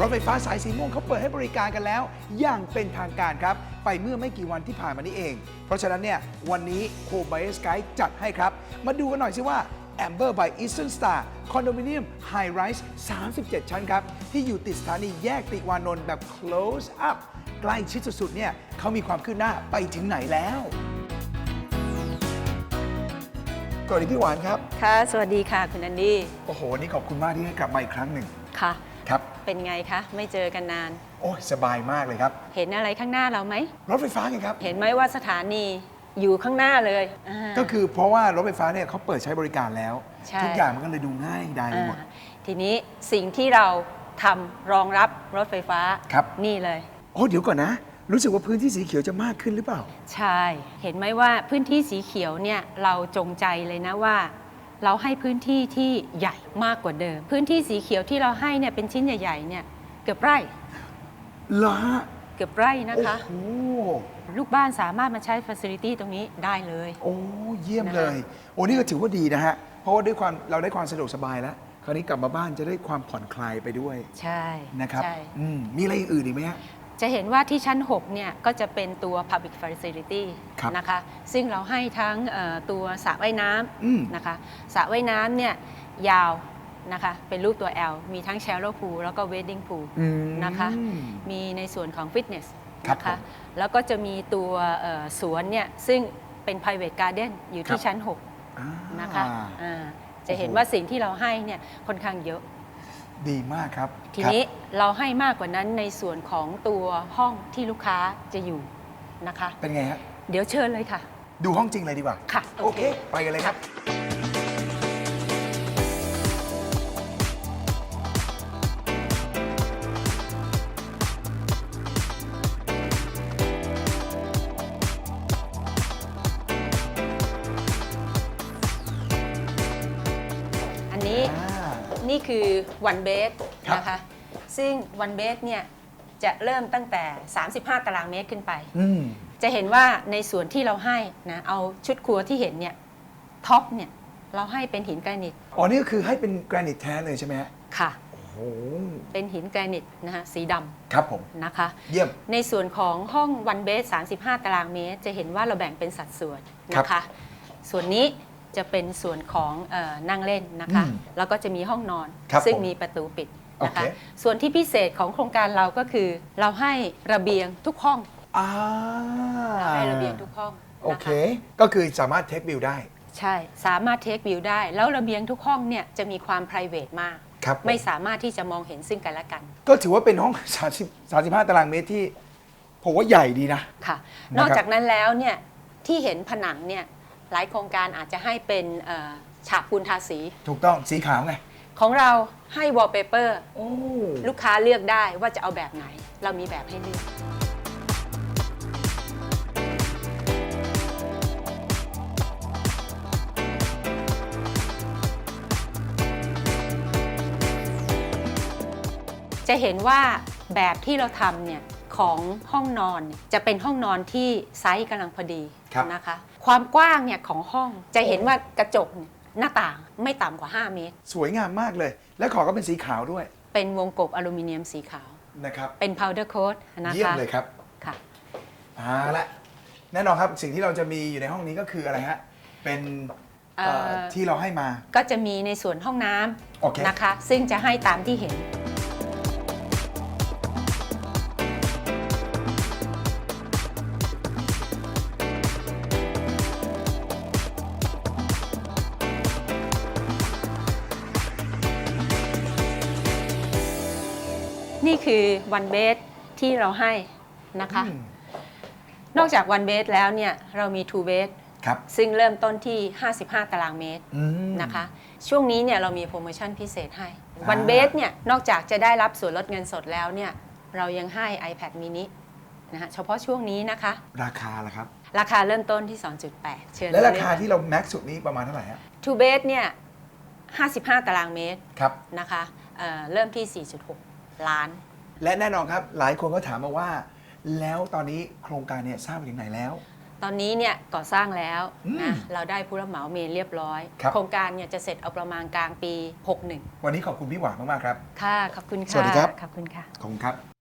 รถไฟฟ้าสายสีม่วงเขาเปิดให้บริการกันแล้ว อย่างเป็นทางการครับ ไปเมื่อไม่กี่วันที่ผ่านมานี้เอง เพราะฉะนั้นเนี่ยวันนี้โคบายสกายจัดให้ครับ มาดูกันหน่อยสิว่า Amber by Eastern Star คอนโดมิเนียม High Rise 37 ชั้นครับ ที่อยู่ติดสถานีแยกติวานนท์แบบ close up ใกล้ชิดสุดๆเนี่ยเขามีความคืบหน้าไปถึงไหนแล้วสวัสดีพี่หวานครับ ค่ะ สวัสดีค่ะ คุณแอนดี้ โอ้โหวันนี่ขอบคุณมากที่ให้กลับมาอีกครั้งหนึ่ง ค่ะ ครับ เป็นไงคะ ไม่เจอกันนาน โอ้ยสบายมากเลยครับ เห็นอะไรข้างหน้าเราไหม รถไฟฟ้าไงครับ เห็นไหมว่าสถานีอยู่ข้างหน้าเลยาก็คือเพราะว่ารถไฟฟ้าเนี่ยเขาเปิดใช้บริการแล้ว ใช่ ทุกอย่างมันก็เลยดูง่ายดายไปหมด อ่าทีนี้สิ่งที่เราทำรองรับรถไฟฟ้าครับ นี่เลย โอ้เดี๋ยวก่อนนะ รู้สึกว่าพื้นที่สีเขียวจะมากขึ้นหรือเปล่า ใช่ เห็นไหมว่าพื้นที่สีเขียวเนี่ยเราจงใจเลยนะว่า เราให้พื้นที่ที่ใหญ่มากกว่าเดิม พื้นที่สีเขียวที่เราให้เนี่ยเป็นชิ้นใหญ่ๆเนี่ยเกือบไร่เหรอฮะเกือบไร่นะคะ โอ้โหลูกบ้านสามารถมาใช้ฟ a ซิลิตี้ตรงนี้ได้เลย โอ้เยี่ยมนะคะเลย โอ้นี่ก็ถือว่าดีนะฮะ เพราะว่าด้วยความเราได้ความสะดวกสบายแล้ว คราวนี้กลับมาบ้านจะได้ความผ่อนคลายไปด้วยใช่นะครับ ใช่ อืมมีอะไรอื่นอีกไหมฮะ จะเห็นว่าที่ชั้น 6 เนี่ย ก็จะเป็นตัว Public Facility ครับนะคะ ซึ่งเราให้ทั้งเอ่อตัวสระว่ายน้อืมำนะคะสระว่ายน้ำเนี่ย ยาวนะคะ เป็นรูปตัว L มีทั้ง Shallow Pool แล้วก็ Wading Pool อืมนะคะ มีในส่วนของฟิตเนสครับนะผคะมแล้วก็จะมีตัวเอ่อสวนเนี่ย ซึ่งเป็น private garden อยู่คที่รับชั้นอ่า6นะคะอ่าจะเห็นโอ้โหว่าสิ่งที่เราให้เนี่ยค่อนข้างเยอะ ดีมากครับทีครับนี้เราให้มากกว่านั้นในส่วนของตัวห้องที่ลูกค้าจะอยู่นะคะ เป็นไงฮะ เดี๋ยวเชิญเลยค่ะ ดูห้องจริงเลยดีกว่าค่ะ โอเค ไปกันเลยครับ นี่คือวันเบสครับ นะคะ ซึ่งวันเบสเนี่ยจะเริ่มตั้งแต่ 35 ตารางเมตรขึ้นไป อืม จะเห็นว่าในส่วนที่เราให้นะเอาชุดครัวที่เห็นเนี่ยท็อปเนี่ยเราให้เป็นหินแกรนิตอ๋อ นี่ก็คือให้เป็นแกรนิตแท้เลยใช่ไหมฮะ ค่ะ โอ้โห เป็นหินแกรนิตนะคะสีดครับผมำนะคะ เยี่ยม ในส่วนของห้องวันเบส35 ตารางเมตร จะเห็นว่าเราแบ่งเป็นสัดส่วนครับนะคะส่วนนี้ จะเป็นส่วนของเออนั่งเล่นนะคะอืมแล้วก็จะมีห้องนอน ครับซึ่งผมมีประตูปิดนะคะ โอเค ส่วนที่พิเศษของโครงการเราก็คือ เราให้ระเบียงทุกห้องอ่าเราให้ระเบียงทุกห้องนะคะโอเคก็คือสามารถเทควิวได้ใช่สามารถเทควิวได้ แล้วระเบียงทุกห้องเนี่ยจะมีความ p r i v a t มาก ครับผมไม่สามารถที่จะมองเห็นซึ่งกันและกัน ก็ถือว่าเป็นห้อง 30 35 ตารางเมตรที่ ผมว่าใหญ่ดีนะ ค่ะ นะครับนอกจากนั้นแล้วเนี่ยที่เห็นผนังเนี่ย หลายโครงการอาจจะให้เป็นเอ่อฉาบปูนทาสี ถูกต้องสีขาวไงของเราให้ wallpaper โอ้ลูกค้าเลือกได้ว่าจะเอาแบบไหน เรามีแบบให้เลือก จะเห็นว่าแบบที่เราทำเนี่ยของห้องนอนเนี่ยจะเป็นห้องนอนที่ไซส์กำลังพอดีครับนะคะ ความกว้างเนี่ยของห้องจะเห็นว่ากระจกเนี่ยหน้าต่างไม่ต่ำกว่า 5 เมตร สวยงามมากเลย และขอก็เป็นสีขาวด้วยเป็นวงกบอลูมิเนียมสีขาว นะครับเป็น powder coat นะคะเยี่ยมเลยครับค่ะ เอาละแน่นอนครับสิ่งที่เราจะมีอยู่ในห้องนี้ก็คืออะไรฮะเป็นเอ่อเอ่อ ที่เราให้มา ก็จะมีในส่วนห้องน้โอเคำนะคะ ซึ่งจะให้ตามที่เห็น นี่คือวันเบสที่เราให้นะคะอืมนอกจากวันเบสแล้วเนี่ยเรามี two bed ครับซึ่งเริ่มต้นที่ 55 ตารางเมตรอืมนะคะ ช่วงนี้เนี่ยเรามีโปรโมชั่นพิเศษให้อ่าวันเบสเนี่ยนอกจากจะได้รับส่วนลดเงินสดแล้วเนี่ยเรายังให้ iPad mini นะคะเฉพาะช่วงนี้นะคะ ราคาล่ะครับ ราคาเริ่มต้นที่ 2.8 เชิญและราคาเลยที่เราแม็กซ์สุดนี้ประมาณเท่าไหร่ฮะ two bed เนี่ย55 ตารางเมตรครับนะคะเอ่อเริ่มที่ 4.6 ล้าน และแน่นอนครับ หลายคนก็ถามมาว่า แล้วตอนนี้โครงการเนี่ยสร้างไปถึงไหนแล้ว ตอนนี้เนี่ยก่อสร้างแล้วอืมนะเราได้ผู้รับเหมาเมนเรียบร้อย ครับ โครงการเนี่ยจะเสร็จเอาประมาณกลางปี 61 วันนี้ขอบคุณพี่หวานมากๆครับ ค่ะ ขอบคุณค่ะ สวัสดีครับ ขอบคุณค่ะ ขอบคุณครับ